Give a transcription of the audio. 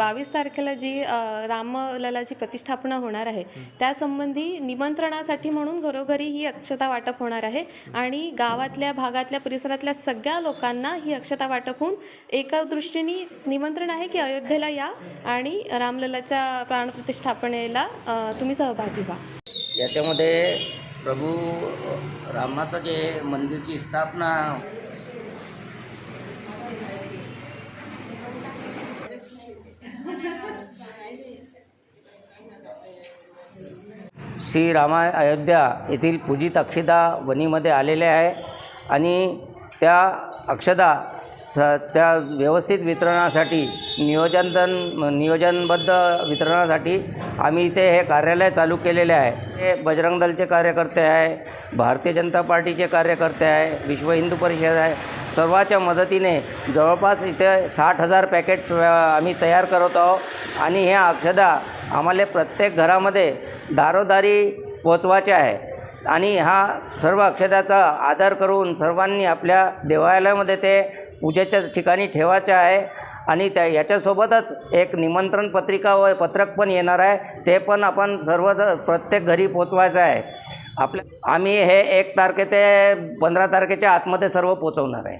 बावीस तारखेला जी रामललाची प्रतिष्ठापना होणार आहे त्यासंबंधी निमंत्रणासाठी म्हणून घरोघरी ही अक्षता वाटप होणार आहे. आणि गावातल्या भागातल्या परिसरातल्या सगळ्या लोकांना ही अक्षता वाटप होऊन एका दृष्टीने निमंत्रण आहे की अयोध्येला या आणि रामललाच्या प्राणप्रतिष्ठापनेला तुम्ही सहभागी व्हा. याच्यामध्ये प्रभू रामाचं जे मंदिरची स्थापना श्री रामा अयोध्या येथील पूजित अक्षदा वनीमध्ये आलेले आहे आणि त्या अक्षदा स त्या व्यवस्थित वितरणासाठी नियोजन नियोजनबद्ध वितरणासाठी आम्ही इथे हे कार्यालय चालू केलेले आहे. हे बजरंग दलचे कार्यकर्ते आहे भारतीय जनता पार्टीचे कार्यकर्ते आहे विश्व हिंदू परिषद आहे. सर्वाच्या मदतीने जवळपास इथे साठ हजार पॅकेट आम्ही तयार करत आहोत आणि ह्या अक्षदा आम्हाला प्रत्येक घरामध्ये दारोदारी पोचवायचे आहे. आणि हा सर्व अक्षताचा आदर करून सर्वांनी आपल्या देवालयामध्ये ते पूजेच्या ठिकाणी ठेवायचे आहे. आणि त्या याच्यासोबतच एक निमंत्रण पत्रिका व पत्रक पण येणार आहे. ते पण आपण सर्व प्रत्येक घरी पोचवायचं आहे. आपल्या आम्ही हे एक तारखे ते पंधरा तारखेच्या आतमध्ये सर्व पोचवणार आहे.